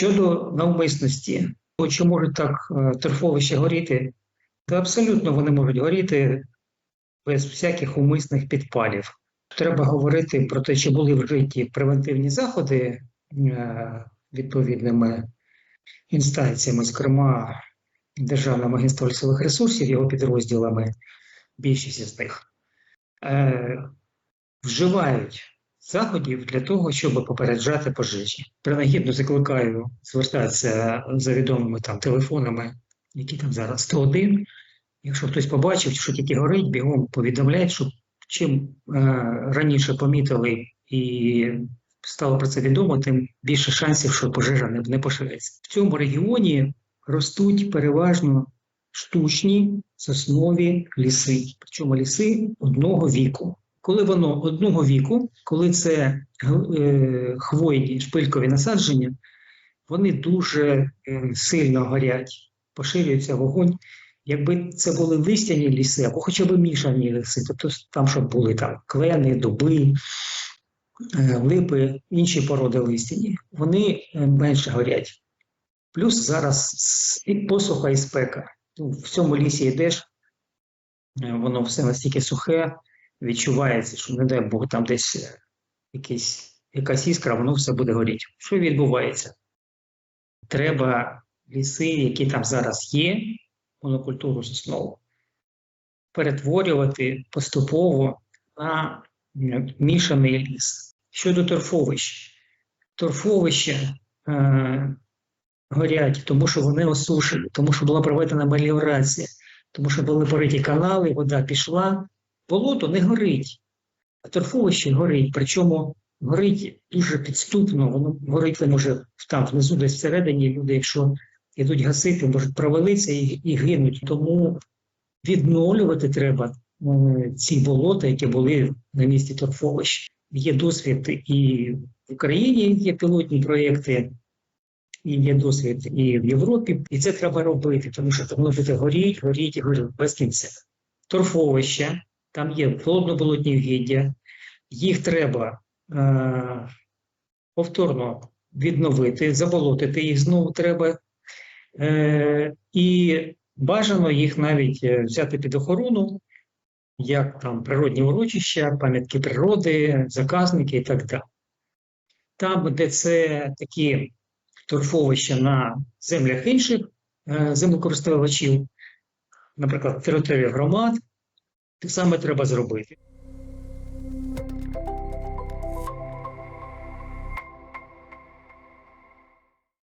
Щодо навмисності, то чи можуть так е, торфовища горіти? Та абсолютно вони можуть горіти без всяких умисних підпалів. Треба говорити про те, чи були вжиті превентивні заходи е, відповідними інстанціями, зокрема Державним агентством лісових ресурсів, його підрозділами, більшість з них е, вживають заходів для того, щоб попереджати пожежі. Принагідно закликаю звертатися за відомими там телефонами, які там зараз 101. Якщо хтось побачив, що тільки горить, бігом повідомляють, що чим е, раніше помітили і стало про це відомо, тим більше шансів, що пожежа не, не пошириться. В цьому регіоні ростуть переважно штучні соснові ліси, причому ліси одного віку. Коли воно одного віку, коли це е, хвойні шпилькові насадження, вони дуже е, сильно горять, поширюється вогонь. Якби це були листяні ліси, або хоча б мішані ліси, тобто там, щоб були там клени, дуби, е, липи, інші породи листяні, вони менше горять. Плюс зараз і посуха і спека. Ну, В цьому лісі йдеш, воно все настільки сухе, відчувається, що не дай Бог там десь е, якийсь, якась іскра, воно все буде горіти. Що відбувається? Треба ліси, які там зараз є, монокультуру соснову, перетворювати поступово на мішаний ліс. Щодо торфовищ, торфовища е, горять, тому що вони осушені, тому що була проведена меліорація, тому що були пориті канали, вода пішла. Болото не горить, а торфовище горить. Причому горить дуже підступно, воно горить може там внизу, десь всередині люди, якщо йдуть гасити, можуть провалитися і, і гинуть. Тому відновлювати треба е, ці болота, які були на місці торфовищ. Є досвід і в Україні, є пілотні проєкти, і є досвід і в Європі, і це треба робити, тому що воно буде горіть, горіть і горіть без кінця. Торфовища, там є плодно-болотні вгіддя, їх треба е, повторно відновити, заболотити їх знову треба. Е, і бажано їх навіть е, взяти під охорону, як там природні урочища, пам'ятки природи, заказники і так далі. Там, де це такі торфовища на землях інших е, землекористувачів, наприклад, території громад, те саме треба зробити.